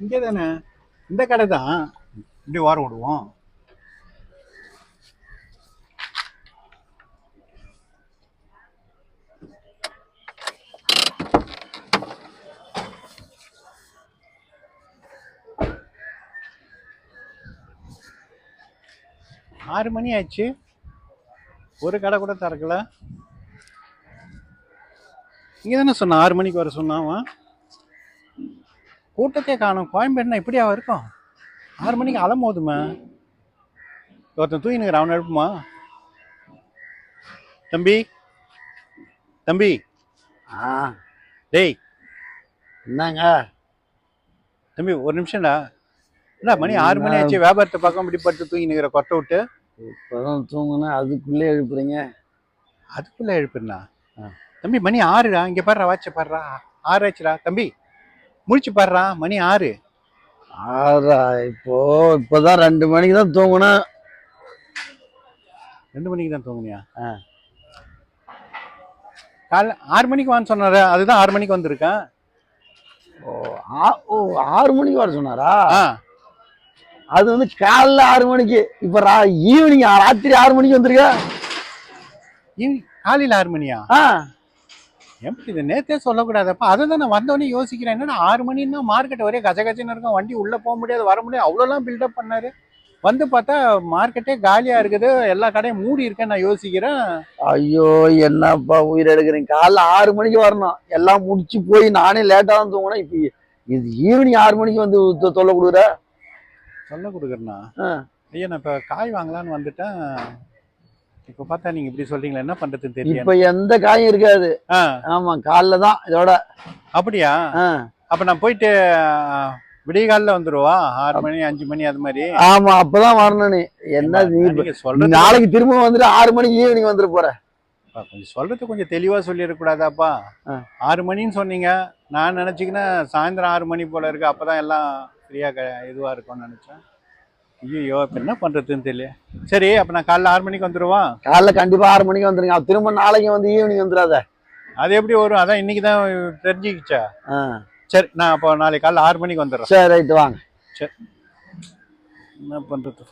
இங்கே தானே இந்த கடை தான் இப்படி ஓரம் விடுவோம் ஆறு மணி ஆச்சு. ஒரு கடை கூட திறக்கல. இங்கே தானே சொன்னான் ஆறு மணிக்கு வர சொன்னான் அவன் கூட்டத்தையே காணும் கோயம்பேடுனா இப்படியா இருக்கும்? ஆறு மணிக்கு அலமோதுமே ஒருத்தன் தூங்கினுக்கிற அவனை எழுப்புமா? தம்பி தம்பி. ஆ. டேய். என்னங்க? தம்பி ஒரு நிமிஷம்டா. என்ன மணி ஆறு மணி ஆச்சு வியாபாரத்தை பார்க்க இப்படி படுத்து தூங்கினுக்கிற கொட்டை விட்டு. இப்பதான் தூங்குனா அதுக்குள்ளே எழுப்புறீங்க. அதுக்குள்ள எழுப்புறா. தம்பி மணி ஆறுடா இங்க பாடுறா வாட்ச பாடுறா ஆறு ஆச்சுடா. தம்பி முடிச்சு பாடுறா மணி ஆறு. ஆறா இப்போ இப்பதான் ரெண்டு மணிக்கு தான் தூங்குனா. ரெண்டு மணிக்கு தான் தூங்குனியா? ஆ. காலைல ஆறு மணிக்கு வான்னு சொன்னாரு அதுதான் ஆறு மணிக்கு வந்திருக்கேன் ஓ ஆ- ஓ ஆறு மணிக்கு வர சொன்னாரா? ஆ. அது வந்து காலைல ஆறு மணிக்கு இப்ப ரா- ஈவினிங் ராத்திரி ஆறு மணிக்கு வந்திருக்க? ஈவினிங் காலையில ஆறு மணியா? ஆ. எப்படி இது நேத்தே சொல்லக்கூடாதப்பா. அதை தான் நான் வந்தோடனே யோசிக்கிறேன். என்னடா ஆறு மணின்னா மார்க்கெட் ஒரே கஜ கஜன்னு இருக்கும். வண்டி உள்ள போக முடியாது வர முடியாது. அவ்வளோலாம் பில்டப் பண்ணாரு. வந்து பார்த்தா மார்க்கெட்டே காலியா இருக்குது. எல்லா கடையும் மூடி இருக்கேன்னு நான் யோசிக்கிறேன். ஐயோ என்னப்பா உயிர் எடுக்கிறீங்க? காலைல ஆறு மணிக்கு வரணும். எல்லாம் முடிச்சு போய் நானே லேட்டா தான் தூங்கினேன். இப்ப இது ஈவினிங் ஆறு மணிக்கு வந்து தொல்லை கொடுக்குற? சொல்ல கொடுக்குறேண்ணா. ஐயா நான் இப்போ காய் வாங்கலான்னு வந்துட்டேன். இப்போ பார்த்தா நீங்க இப்படி சொல்றீங்களா? என்ன பண்றதுன்னு தெரியல இப்ப எந்த காயும் இருக்காது. ஆமா காலைல தான் இதோட. அப்படியா. அப்ப நான் போயிட்டு விடிய காலில் வந்துருவா? ஆறு மணி அஞ்சு மணி அது மாதிரி? ஆமா அப்பதான் வரணும் நீ என்ன நீ சொல்றது நாளைக்கு திரும்ப வந்துட்டு ஆறு மணிக்கு ஈவினிங் வந்துட்டு போற? கொஞ்சம் சொல்றது கொஞ்சம் தெளிவா சொல்லிடக்கூடாதாப்பா. ஆறு மணின்னு சொன்னீங்க. நான் நினைச்சிக்கினா சாயந்தரம் ஆறு மணி போல இருக்கு. அப்பதான் எல்லாம் ஃப்ரீயா இதுவா இருக்கும்னு நினைச்சேன். ஐயோ இப்ப என்ன பண்றதுன்னு தெரியல. சரி அப்ப நான் காலைல ஆறு மணிக்கு வந்துருவா? காலைல கண்டிப்பா ஆறு மணிக்கு வந்துருங்க. அவ திரும்ப நாளைக்கு வந்து ஈவினிங் வந்துடாத அது எப்படி வரும்? அதான் இன்னைக்கு தான் தெரிஞ்சுக்கிச்சா. சரி நான் அப்போ நாளைக்கு காலைல ஆறு மணிக்கு வந்துடுறேன். சரி ரைட்டு வாங்க. என்ன பண்றது?